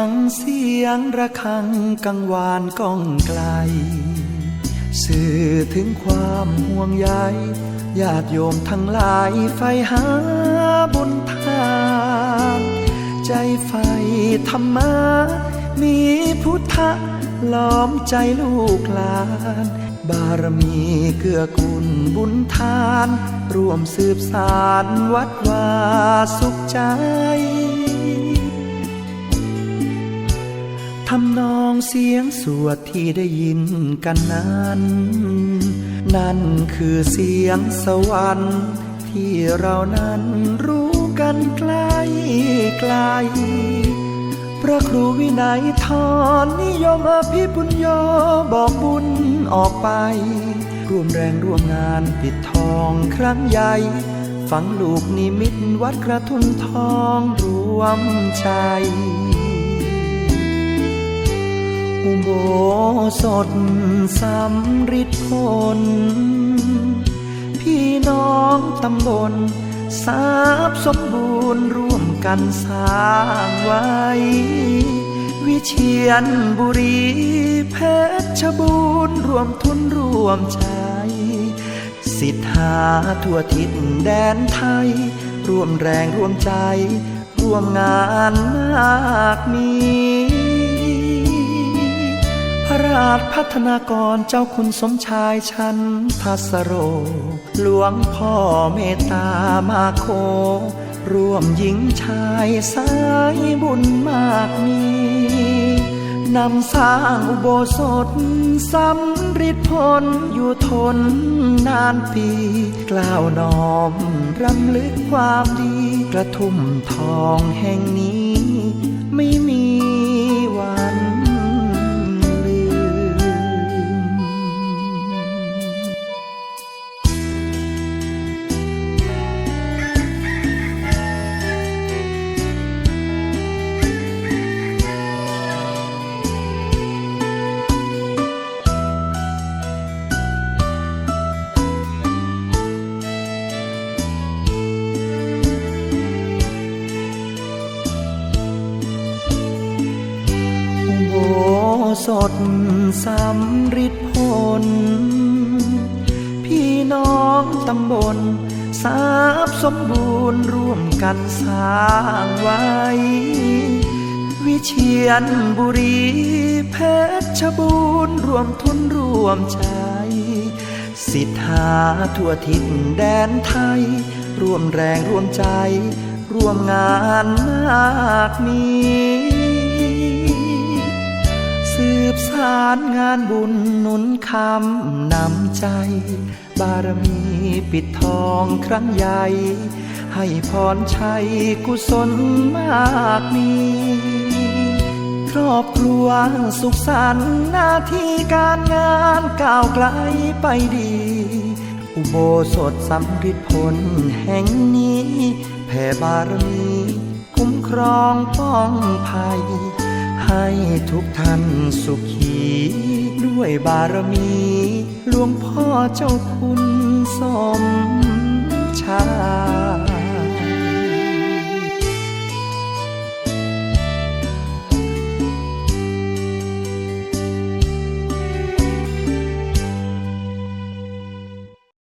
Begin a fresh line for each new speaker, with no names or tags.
ังเสียงระฆังกังวานก้องไกล สื่อถึงความห่วงใยญาติโยมทั้งหลายไฟหาบุญทาน ใจไฟธรรมะมีพุทธะล้อมใจลูกหลาน บารมีเกื้อกูลบุญทาน ร่วมสืบสารวัดวาสุขใจ ทำนองเสียงสวดที่ได้ยินกันนั้น นั่นคือเสียงสวรรค์ที่เรานั้นรู้กันไกล้ไกล พระครูวินัยทอนนิยมอภิปุญโยบอกบุญออกไป ร่วมแรงร่วมงานปิดทองครั้งใหญ่ ฝังลูกนิมิตวัดกระทุนทองรวมใจ อุโบสถสำริดผลพี่น้องตำบลทราบสมบูรณ์ร่วมกันสร้างไว้ วิเชียนบุรีเพชรบูรณ์รวมทุนร่วมใจ สิทธาทั่วทิศแดนไทย ร่วมแรงร่วมใจ ร่วมงานมากมี ระราชพัฒนากรเจ้าคุณสมชายชันทัสโร หลวงพ่อเมตตามาโค ร่วมหญิงชายสายบุญมากมีนำสร้างอุโบสถสำริดผลอยู่ทนนานปี กล่าวน้อมรำลึกความดี กระทุ่มทองแห่งนี้ ไม่มี สถสำริดผลพี่น้องตำบลทราบสมบูรณ์ร่วมกันสร้างไว้ วิเชียนบุรีเพชรบูรณ์รวมทุนร่วมใจ สิทธาทั่วทิศแดนไทย ร่วมแรงร่วมใจ ร่วมงานมากมีารงานบุญหนุนคำนำใจ บารมีปิดทองครั้งใหญ่ ให้พรชัยกุศลมากมีครอบครัวสุขสันต์หน้าที่การงานก้าวไกลไปดี อุโบสถสำริดผลแห่งนี้ แผ่บารมี คุ้มครองป้องภัย ให้ทุกท่านสุขีด้วยบารมีหลวงพ่อเจ้าคุณสมชาย